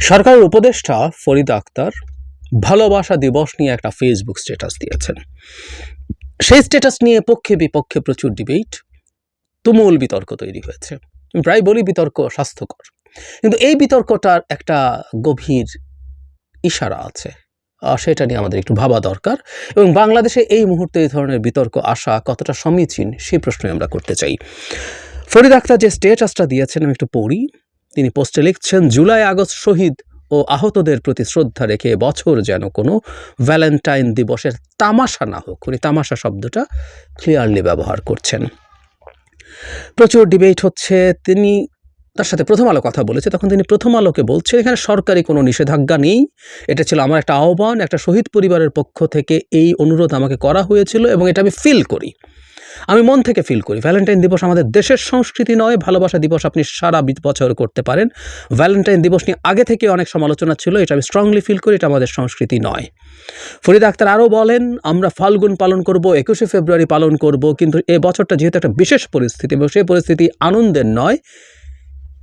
সরকারের উপদেষ্টা ফরিদ আক্তার ভালোবাসা দিবস নিয়ে একটা ফেসবুক স্ট্যাটাস দিয়েছেন। সেই স্ট্যাটাস নিয়ে পক্ষে বিপক্ষে প্রচুর ডিবেট তুমুল বিতর্ক তৈরি হয়েছে। প্রায় বলি বিতর্ক স্বাস্থ্যকর। কিন্তু এই বিতর্কটার একটা গভীর ইশারা আছে সেটা নিয়ে আমাদের একটু ভাবা দরকার। এবং বাংলাদেশে এই মুহূর্তে এই ধরনের বিতর্ক আসা কতটা সমীচীন সেই প্রশ্নই আমরা করতে চাই। ফরিদ আক্তার যে স্টেটাসটা দিয়েছেন, আমি একটু পড়ি। তিনি পোস্টে লিখছেন, জুলাই আগস্ট শহীদ ও আহতদের প্রতি শ্রদ্ধা রেখে বছর যেন কোনো ভ্যালেন্টাইন দিবসের তামাশা না হোক। উনি তামাশা শব্দটা ক্লিয়ারলি ব্যবহার করছেন। প্রচুর ডিবেট হচ্ছে। তিনি তার সাথে প্রথম আলো কথা বলেছে। তখন তিনি প্রথম আলোকে বলছেন, এখানে সরকারি কোনো নিষেধাজ্ঞা নেই। এটা ছিল আমার একটা আহ্বান, একটা শহীদ পরিবারের পক্ষ থেকে এই অনুরোধ আমাকে করা হয়েছিল এবং এটা আমি ফিল করি। আমি মন থেকে ফিল করি। ভ্যালেন্টাইন দিবস আমাদের দেশের সংস্কৃতি নয়, ভালোবাসা দিবস আপনি সারা বছর করতে পারেন। ভ্যালেন্টাইন দিবস নিয়ে আগে থেকে অনেক সমালোচনা ছিল, এটা আমি স্ট্রংলি ফিল করি, এটা আমাদের সংস্কৃতি নয়। ফরিদ আক্তার আরও বলেন, আমরা ফাল্গুন পালন করব, একুশে ফেব্রুয়ারি পালন করব, কিন্তু এ বছরটা যেহেতু একটা বিশেষ পরিস্থিতি এবং সেই পরিস্থিতি আনন্দের নয়,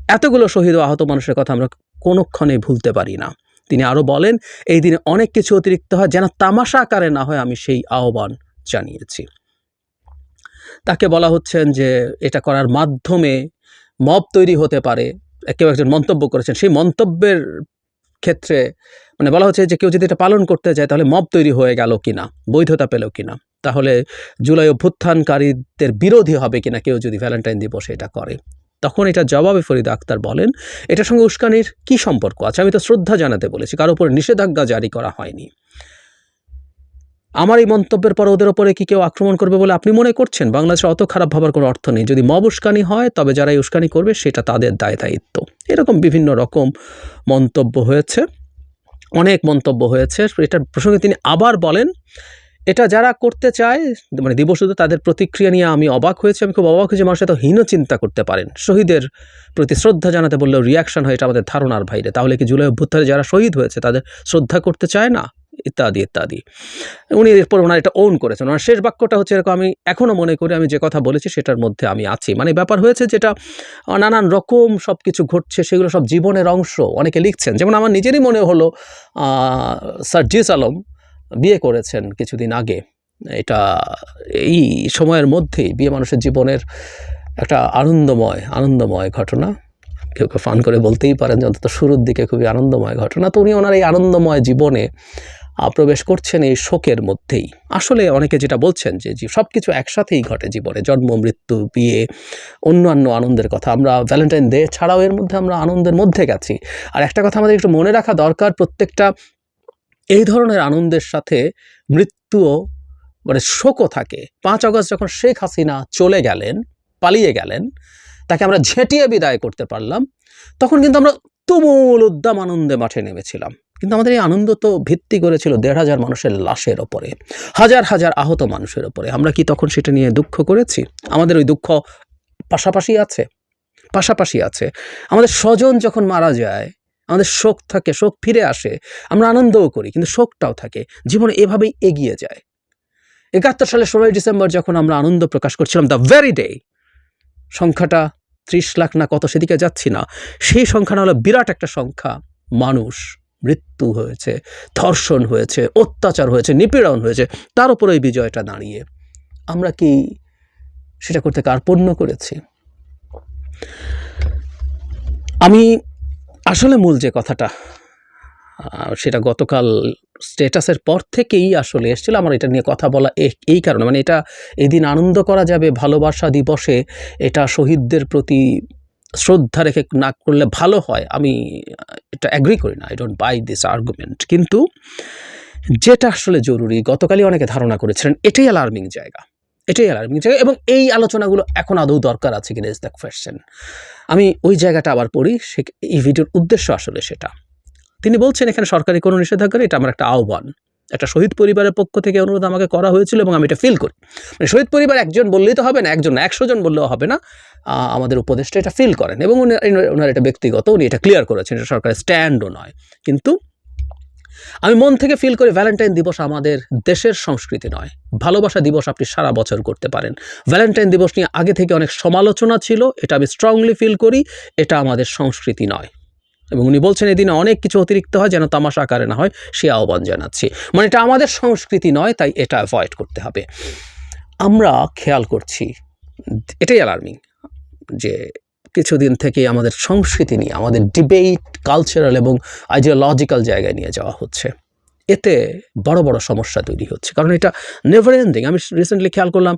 এতগুলো শহীদ ও আহত মানুষের কথা আমরা কোনোক্ষণে ভুলতে পারি না। তিনি আরও বলেন, এই দিনে অনেক কিছু অতিরিক্ত হয়, যেন তামাশা আকারে না হয়, আমি সেই আহ্বান জানিয়েছি। তাকে বলা হচ্ছেন যে এটা করার মাধ্যমে মব তৈরি হতে পারে। কেউ একজন মন্তব্য করেছেন, সেই মন্তব্যের ক্ষেত্রে মানে বলা হচ্ছে যে কেউ যদি এটা পালন করতে যায় তাহলে মব তৈরি হয়ে গেল কিনা, বৈধতা পেল কিনা, তাহলে জুলাই অভ্যুত্থানকারীদের বিরোধী হবে কিনা কেউ যদি ভ্যালেন্টাইন দিবসে এটা করে। তখন এটা জবাবে ফরিদ আক্তার বলেন, এটার সঙ্গে উস্কানির কি সম্পর্ক আছে? আমি তো শ্রদ্ধা জানাতে বলেছি, কারও উপর নিষেধাজ্ঞা জারি করা হয়নি। আমার এই মন্তব্যের পর ওদের ওপরে কি কেউ আক্রমণ করবে বলে আপনি মনে করছেন? বাংলাদেশে অত খারাপ ভাবার কোনো অর্থ নেই। যদি মব উস্কানি হয়, তবে যারা এই উস্কানি করবে, সেটা তাদের দায় দায়িত্ব। এরকম বিভিন্ন রকম মন্তব্য হয়েছে। অনেক মন্তব্য হয়েছে। এটার প্রসঙ্গে তিনি আবার বলেন, এটা যারা করতে চায় মানে দিবসুদ্ধ তাদের প্রতিক্রিয়া নিয়ে আমি অবাক হয়েছি। আমি খুব অবাক হয়েছি। মানুষ এত হীন চিন্তা করতে পারেন। শহীদের প্রতি শ্রদ্ধা জানাতে বললেও রিয়াকশন হয়, এটা আমাদের ধারণার বাইরে। তাহলে কি জুলাই অভ্যুত্থানে যারা শহীদ হয়েছে, তাদের শ্রদ্ধা করতে চায় না? ইত্যাদি ইত্যাদি। উনি এরপর ওনার এটা ওন করেছেন। ওনার শেষ বাক্যটা হচ্ছে এরকম আমি এখনও মনে করি আমি যে কথা বলেছি সেটার মধ্যে আমি আছি। মানে ব্যাপার হয়েছে যেটা নানান রকম সব কিছু ঘটছে সেগুলো সব জীবনের অংশ। অনেকে লিখছেন যেমন আমার নিজেরই মনে হলো আহ, স্যার জিস আলম বিয়ে করেছেন কিছুদিন আগে। এটা এই সময়ের মধ্যেই বিয়ে মানুষের জীবনের একটা আনন্দময় আনন্দময় ঘটনা। কেউ কেউ ফান করে বলতেই পারেন যে অন্তত শুরুর দিকে খুবই আনন্দময় ঘটনা। তো উনি ওনার এই আনন্দময় জীবনে প্রবেশ করছেন এই শোকের মধ্যেই। আসলে অনেকে যেটা বলছেন যে সব কিছু একসাথেই ঘটে জীবনে, জন্ম, মৃত্যু, বিয়ে, অন্যান্য আনন্দের কথা। আমরা ভ্যালেন্টাইন ডে ছাড়াও এর মধ্যে আমরা আনন্দের মধ্যে গেছি। আর একটা কথা আমাদের একটু মনে রাখা দরকার, প্রত্যেকটা এই ধরনের আনন্দের সাথে মৃত্যুও মানে শোকও থাকে। পাঁচ আগস্ট যখন শেখ হাসিনা চলে গেলেন, পালিয়ে গেলেন, তাকে আমরা ঝেঁটিয়ে বিদায় করতে পারলাম, তখন কিন্তু আমরা তুমুল উদ্দাম আনন্দে মাঠে নেমেছিলাম। কিন্তু আমাদের এই আনন্দ তো ভিত্তি করেছিল দেড় হাজার মানুষের লাশের ওপরে, হাজার হাজার আহত মানুষের ওপরে। আমরা কি তখন সেটা নিয়ে দুঃখ করেছি? আমাদের ওই দুঃখ পাশাপাশি আছে পাশাপাশি আছে। আমাদের স্বজন যখন মারা যায়, আমাদের শোক থাকে, শোক ফিরে আসে, আমরা আনন্দও করি, কিন্তু শোকটাও থাকে। জীবনে এভাবেই এগিয়ে যায়। একাত্তর সালে ষোলোই ডিসেম্বর যখন আমরা আনন্দ প্রকাশ করছিলাম দ্য ভেরি ডে সংখ্যাটা ত্রিশ লাখ না কত সেদিকে যাচ্ছি না, সেই সংখ্যাটা হলো বিরাট একটা সংখ্যা, মানুষ। মৃত্যু হয়েছে, ধর্ষণ হয়েছে, অত্যাচার হয়েছে, নিপীড়ন হয়েছে, তার উপর ওই বিজয়টা দাঁড়িয়ে। আমরা কি সেটা করতে কার্পণ্য করেছি? আমি আসলে মূল যে কথাটা সেটা গতকাল স্টেটাসের পর থেকেই আসলে এসেছিল। আমার এটা নিয়ে কথা বলা এই কারণে। মানে এটা এদিন আনন্দ করা যাবে, ভালোবাসা দিবসে এটা শহীদদের প্রতি শ্রদ্ধা রেখে না করলে ভালো হয়, আমি এটা অ্যাগ্রি করি না I don't buy this argument কিন্তু যেটা আসলে জরুরি, গতকালই অনেকে ধারণা করেছিলেন, এটাই অ্যালার্মিং জায়গা। এটাই অ্যালার্মিং জায়গা এবং এই আলোচনাগুলো এখন আদৌ দরকার আছে কিনা ইজ দ্য কোয়েশ্চেন আমি ওই জায়গাটা আবার পড়ি, সে এই ভিডিওর উদ্দেশ্য আসলে সেটা। তিনি বলছেন, এখানে সরকারি কোনো নিষেধাজ্ঞা এটা আমার একটা আহ্বান। একটা শহীদ পরিবারের পক্ষ থেকে অনুরোধ আমাকে করা হয়েছিল এবং আমি এটা ফিল করি। মানে শহীদ পরিবার একজন বললেই তো হবে না, একজন না, একশো জন বললেও হবে না। আমাদের উপদেষ্টা এটা ফিল করেন এবং ওনার এটা ব্যক্তিগত, উনি এটা ক্লিয়ার করেছেন এটা সরকারের স্ট্যান্ডও নয়। কিন্তু আমি মন থেকে ফিল করি ভ্যালেন্টাইন দিবস আমাদের দেশের সংস্কৃতি নয়। ভালোবাসা দিবস আপনি সারা বছর করতে পারেন। ভ্যালেন্টাইন দিবস নিয়ে আগে থেকে অনেক সমালোচনা ছিল, এটা আমি স্ট্রংলি ফিল করি, এটা আমাদের সংস্কৃতি নয়। এবং উনি বলছেন, এদিনে অনেক কিছু অতিরিক্ত হয় যেন তামাশা আকারে না হয়, সে আহ্বান জানাচ্ছি। মানে এটা আমাদের সংস্কৃতি নয়, তাই এটা অ্যাভয়েড করতে হবে। আমরা খেয়াল করছি, এটাই অ্যালার্মিং যে কিছুদিন থেকে আমাদের সংস্কৃতি নিয়ে, আমাদের ডিবেট কালচারাল এবং আইডিওলজিক্যাল জায়গায় নিয়ে যাওয়া হচ্ছে। এতে বড় বড় সমস্যা তৈরি হচ্ছে, কারণ এটা নেভার এন্ডিং আমি রিসেন্টলি খেয়াল করলাম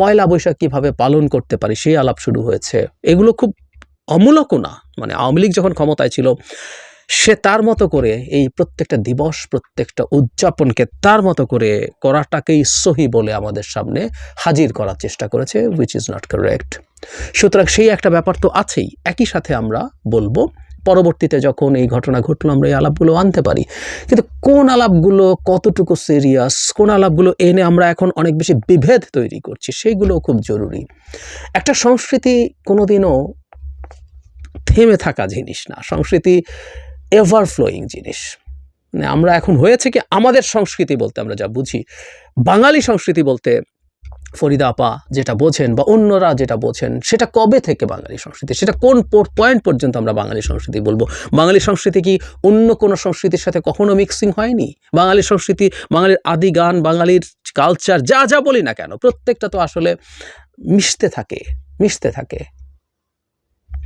পয়লা বৈশাখ কীভাবে পালন করতে পারি, সেই আলাপ শুরু হয়েছে। এগুলো খুব অমূলকও না। মানে আওয়ামী লীগ যখন ক্ষমতায় ছিল, সে তার মতো করে এই প্রত্যেকটা দিবস, প্রত্যেকটা উদযাপনকে তার মতো করে করাটাকেই সহি বলে আমাদের সামনে হাজির করার চেষ্টা করেছে উইচ ইজ নট কারেক্ট সুতরাং সেই একটা ব্যাপার তো আছেই। একই সাথে আমরা বলব, পরবর্তীতে যখন এই ঘটনা ঘটলো, আমরা এই আলাপগুলো আনতে পারি। কিন্তু কোন আলাপগুলো কতটুকু সিরিয়াস কোন আলাপগুলো এনে আমরা এখন অনেক বেশি বিভেদ তৈরি করছি সেইগুলো খুব জরুরি। একটা সংস্কৃতি কোনোদিনও থেমে থাকা জিনিস না। সংস্কৃতি এভার ফ্লোয়িং জিনিস। মানে আমরা এখন হয়েছে কি আমাদের সংস্কৃতি বলতে আমরা যা বুঝি, বাঙালি সংস্কৃতি বলতে ফরিদা আপা যেটা বোঝেন বা অন্যরা যেটা বোঝেন, সেটা কবে থেকে বাঙালি সংস্কৃতি? সেটা কোন পয়েন্ট পর্যন্ত আমরা বাঙালি সংস্কৃতি বলব? বাঙালি সংস্কৃতি কি অন্য কোনো সংস্কৃতির সাথে কখনো মিক্সিং হয়নি? বাঙালি সংস্কৃতি, বাঙালির আদি গান, বাঙালির কালচার যা যা বলি না কেন, প্রত্যেকটা তো আসলে মিশতে থাকে মিশতে থাকে।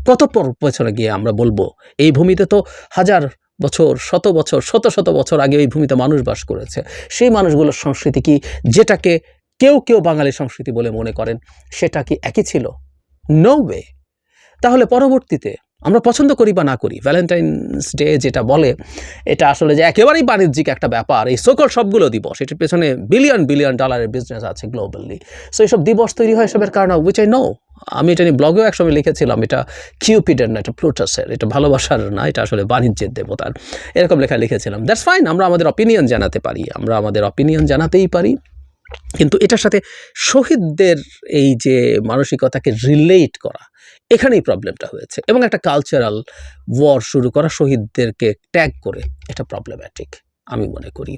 কত বছরে গিয়ে আমরা বলব, এই ভূমিতে তো হাজার বছর, শত বছর, শত শত বছর আগে এই ভূমিতে মানুষ বাস করেছে। সেই মানুষগুলোর সংস্কৃতি কি যেটাকে কেউ কেউ বাঙালি সংস্কৃতি বলে মনে করেন, সেটা কি একই ছিল? নৌবে তাহলে পরবর্তীতে আমরা পছন্দ করি বা না করি ভ্যালেন্টাইন্স ডে যেটা বলে, এটা আসলে যে একেবারেই বাণিজ্যিক একটা ব্যাপার, এই সকল সবগুলো দিবস এটার পেছনে বিলিয়ন বিলিয়ন ডলারের বিজনেস আছে গ্লোবালি সো এইসব দিবস তৈরি হয় এসবের কারণ উইচ আই নো আমি এটা নিয়ে ব্লগেও একসময় লিখেছিলাম, এটা কিউপিডের না, এটা প্লুটাসের এটা ভালোবাসার না, এটা আসলে বাণিজ্যের দেবতার। এরকম লেখা লিখেছিলাম। দ্যাটস ফাইন আমরা আমাদের অপিনিয়ন জানাতে পারি, আমরা আমাদের অপিনিয়ন জানাতেই পারি। কিন্তু এটার সাথে শহীদদের এই যে মানসিকতাকে রিলেট করা এখানেই প্রবলেমটা হয়েছে এবং একটা কালচারাল ওয়ার শুরু করা শহীদদেরকে ট্যাগ করে এটা প্রবলেম্যাটিক আমি মনে করি।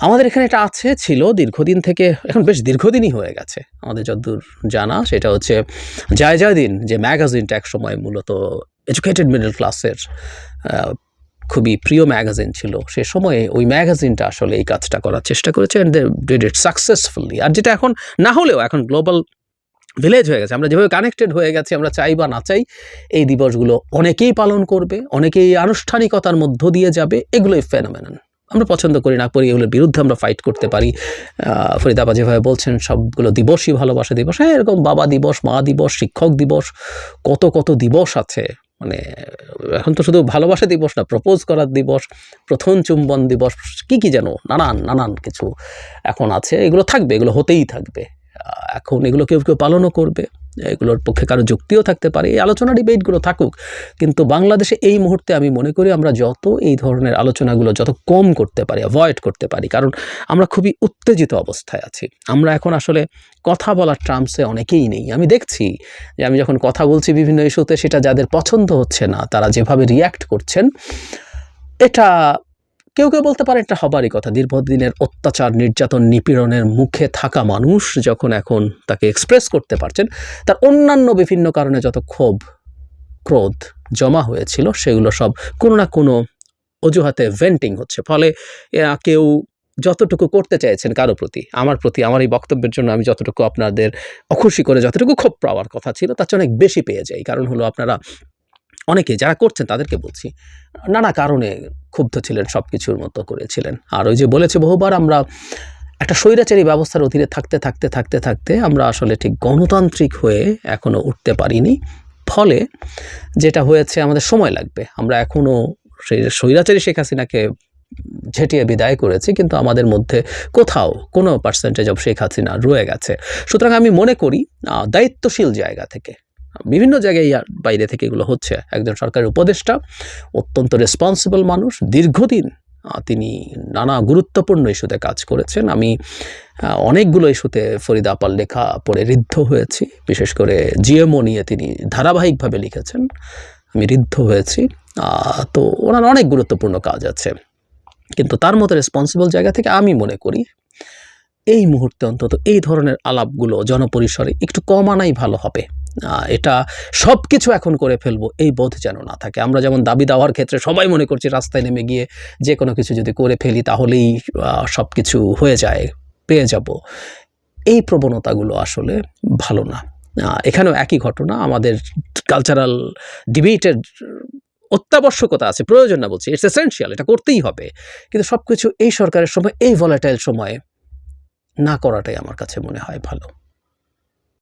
আমাদের এখানে এটা আছে, ছিল দীর্ঘদিন থেকে, এখন বেশ দীর্ঘদিনই হয়ে গেছে। আমাদের যতদূর জানা, সেটা হচ্ছে জয় জয় দিন যে ম্যাগাজিনটা এক সময় মূলত এডুকেটেড মিডল ক্লাসের খুবই প্রিয় ম্যাগাজিন ছিল। সে সময়ে ওই ম্যাগাজিনটা আসলে এই কাজটা করার চেষ্টা করেছে and they did it successfully আর যেটা এখন না হলেও এখন গ্লোবাল ভিলেজ হয়ে গেছে। আমরা যেভাবে কানেক্টেড হয়ে গেছি, আমরা চাই বা না চাই, এই দিবসগুলো অনেকেই পালন করবে, অনেকেই আনুষ্ঠানিকতার মধ্য দিয়ে যাবে, এগুলোই ফেনোমেনন আমরা পছন্দ করি না করি, এগুলোর বিরুদ্ধে আমরা ফাইট করতে পারি। ফরিদাবা যেভাবে বলছেন, সবগুলো দিবসই ভালোবাসা দিবস। হ্যাঁ এরকম বাবা দিবস, মা দিবস, শিক্ষক দিবস, কত কত দিবস আছে। মানে এখন তো শুধু ভালোবাসা দিবস না প্রপোজ করার দিবস, প্রথম চুম্বন দিবস, কি কি যেন, নানান নানান কিছু এখন আছে। এগুলো থাকবে, এগুলো হতেই থাকবে। এখন এগুলো কেউ কেউ পালনও করবে, এগুলোর পক্ষে কারও যুক্তিও থাকতে পারে, এই আলোচনা ডিবেটগুলো থাকুক। কিন্তু বাংলাদেশে এই মুহূর্তে আমি মনে করি আমরা যত এই ধরনের আলোচনাগুলো যত কম করতে পারি অ্যাভয়েড করতে পারি, কারণ আমরা খুবই উত্তেজিত অবস্থায় আছি। আমরা এখন আসলে কথা বলার ট্রাম্পসে অনেকেই নেই। আমি দেখছি যে আমি যখন কথা বলছি বিভিন্ন ইস্যুতে সেটা যাদের পছন্দ হচ্ছে না, তারা যেভাবে রিয়্যাক্ট করছেন, এটা কেউ কেউ বলতে পারে এটা হবারই কথা। দীর্ঘদিনের অত্যাচার, নির্যাতন, নিপীড়নের মুখে থাকা মানুষ যখন এখন তাকে এক্সপ্রেস করতে পারছেন, তার অন্যান্য বিভিন্ন কারণে যত ক্ষোভ, ক্রোধ জমা হয়েছিল, সেগুলো সব কোনো না কোনো অজুহাতে ভেন্টিং হচ্ছে। ফলে কেউ যতটুকু করতে চাইছেন কারও প্রতি, আমার প্রতি, আমার এই বক্তব্যের জন্য আমি যতটুকু আপনাদের অখুশি করে, যতটুকু ক্ষোভ পাওয়ার কথা ছিল, তার চেয়ে অনেক বেশি পেয়ে যাই। কারণ হলো আপনারা অনেকে যারা করছেন তাদেরকে বলছি, নানা কারণে ক্ষুব্ধ ছিলেন সব কিছুর মতো করেছিলেন আর ওই যে বলেছে বহুবার, আমরা একটা স্বৈরাচারী ব্যবস্থার অধীনে থাকতে থাকতে থাকতে থাকতে আমরা আসলে ঠিক গণতান্ত্রিক হয়ে এখনও উঠতে পারিনি। ফলে যেটা হয়েছে, আমাদের সময় লাগবে। আমরা এখনও সেই স্বৈরাচারী শেখ হাসিনাকে ঝেঁটিয়ে বিদায় করেছি, কিন্তু আমাদের মধ্যে কোথাও কোনো পার্সেন্টেজ অব শেখ হাসিনা রয়ে গেছে। সুতরাং আমি মনে করি দায়িত্বশীল জায়গা থেকে বিভিন্ন জায়গায় বাইরে থেকে এগুলো হচ্ছে। একজন সরকারি উপদেষ্টা, অত্যন্ত রেসপন্সিবল মানুষ। দীর্ঘদিন তিনি নানা গুরুত্বপূর্ণ ইস্যুতে কাজ করেছেন। আমি অনেকগুলো ইস্যুতে ফরিদা আপার লেখা পড়ে ঋদ্ধ হয়েছি। বিশেষ করে জিএমও নিয়ে তিনি ধারাবাহিকভাবে লিখেছেন। আমি ঋদ্ধ হয়েছি। তো ওনার অনেক গুরুত্বপূর্ণ কাজ আছে। কিন্তু তার মতো রেসপন্সিবল জায়গা থেকে আমি মনে করি, এই মুহূর্তে অন্তত এই ধরনের আলাপগুলো জনপরিসরে একটু কম আনাই ভালো হবে। এটা সব কিছু এখন করে ফেলব, এই বোধ যেন না থাকে। আমরা যেমন দাবি দেওয়ার ক্ষেত্রে সবাই মনে করছি রাস্তায় নেমে গিয়ে যে কোনো কিছু যদি করে ফেলি তাহলেই সব কিছু হয়ে যায়, পেয়ে যাব। এই প্রবণতাগুলো আসলে ভালো না। এখানেও একই ঘটনা, আমাদের কালচারাল ডিবেটের অত্যাবশ্যকতা আছে, প্রয়োজন না বলছি ইটস এসেন্সিয়াল এটা করতেই হবে। কিন্তু সব কিছু এই সরকারের সময়, এই ভলাটাইল সময়ে না করাটাই আমার কাছে মনে হয় ভালো।